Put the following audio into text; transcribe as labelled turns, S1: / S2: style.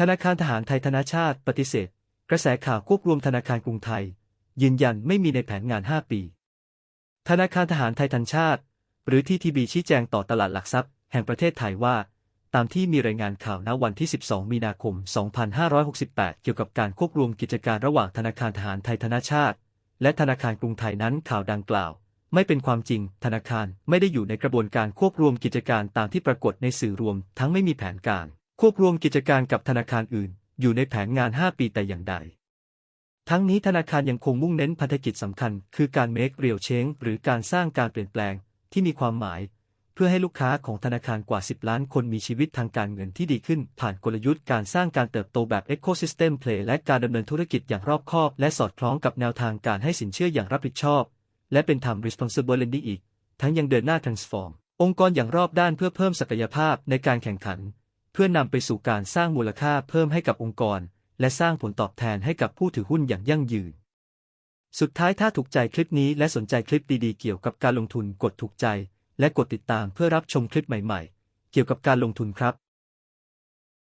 S1: ธนาคารทหารไทยธนาชาติปฏิเสธ กระแสข่าวควบรวมธนาคารกรุงไทย ยืนยันไม่มีในแผนงาน 5 ปี ธนาคารทหารไทยธนชาติ หรือ TTB ชี้แจงต่อตลาดหลักทรัพย์ แห่งประเทศไทยว่า ตามที่มีรายงานข่าวณวันที่ 12 มีนาคม 2568 เกี่ยวกับการควบรวมกิจการระหว่างธนาคารทหารไทยธนาชาติ และธนาคารกรุงไทยนั้นข่าวดังกล่าว ไม่เป็นความจริง ธนาคารไม่ได้อยู่ในกระบวนการควบรวมกิจการตามที่ปรากฏในสื่อรวม ทั้งไม่มีแผนการ ควบรวมกิจการกับธนาคารอื่น อยู่ในแผนงาน 5 ปีแต่อย่างใด ทั้งนี้ธนาคารยังคงมุ่งเน้นพันธกิจสำคัญ คือการ make real change หรือการสร้างการเปลี่ยนแปลงที่มีความหมาย เพื่อให้ลูกค้าของธนาคารกว่า 10 ล้านคนมีชีวิตทางการเงินที่ดีขึ้น ผ่านกลยุทธ์การสร้างการเติบโตแบบ ecosystem play และการดำเนินธุรกิจอย่างรอบคอบ และสอดคล้องกับแนวทางการให้สินเชื่ออย่างรับผิดชอบ และเป็นธรรม responsible lending อีก ทั้งยังเดินหน้า transform องค์กรอย่างรอบด้านเพื่อเพิ่มศักยภาพในการแข่งขัน เพื่อนำไปสู่การสร้างมูลค่าเพิ่มให้กับองค์กร และสร้างผลตอบแทนให้กับผู้ถือหุ้นอย่างยั่งยืน สุดท้ายถ้าถูกใจคลิปนี้และสนใจคลิปดีๆเกี่ยวกับการลงทุนกดถูกใจ และกดติดตามเพื่อรับชมคลิปใหม่ๆ เกี่ยวกับการลงทุนครับ